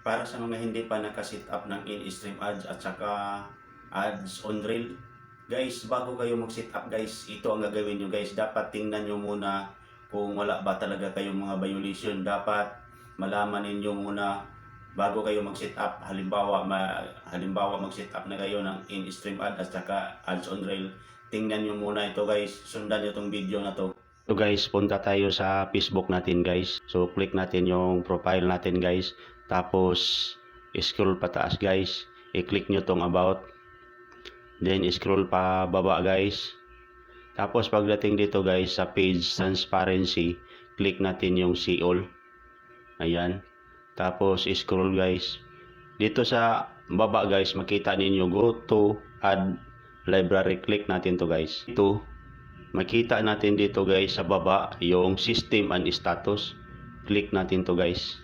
para sa mga hindi pa nakasit up ng in-stream ads at saka ads on reel. Guys, bago kayo mag-set up guys, ito ang gagawin nyo guys. Dapat tingnan nyo muna kung wala ba talaga kayong mga violation. Dapat malaman ninyo muna bago kayo mag-set up. Halimbawa, ma, halimbawa mag-set up na kayo ng in-stream ad at saka ads on reel. Tingnan nyo muna ito guys. Sundan nyo itong video na to. So guys, punta tayo sa Facebook natin guys. So click natin yung profile natin guys. Tapos scroll pataas guys. I-click nyo tong about. Then scroll pa baba guys. Tapos pagdating dito guys sa page transparency, click natin yung see all. Ayan. Tapos scroll guys. Dito sa baba guys, makita ninyo go to add library. Click natin to guys. Ito, makita natin dito guys sa baba yung system and status. Click natin to guys.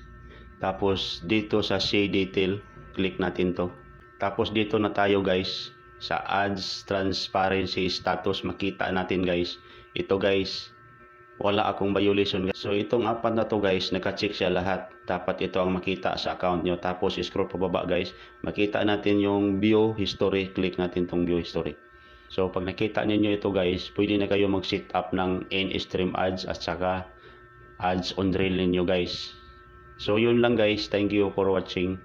Tapos dito sa see detail, click natin to. Tapos dito na tayo guys sa ads transparency status makita natin guys. Ito guys, wala akong violation. So itong apat na to guys, naka-check siya lahat. Dapat ito ang makita sa account nyo. Tapos scroll pababa guys, makita natin yung view history. Click natin tong view history. So pag nakita ninyo ito guys, pwede na kayo mag-set up ng in-stream ads at saka ads on reel ninyo guys. So yun lang guys, thank you for watching.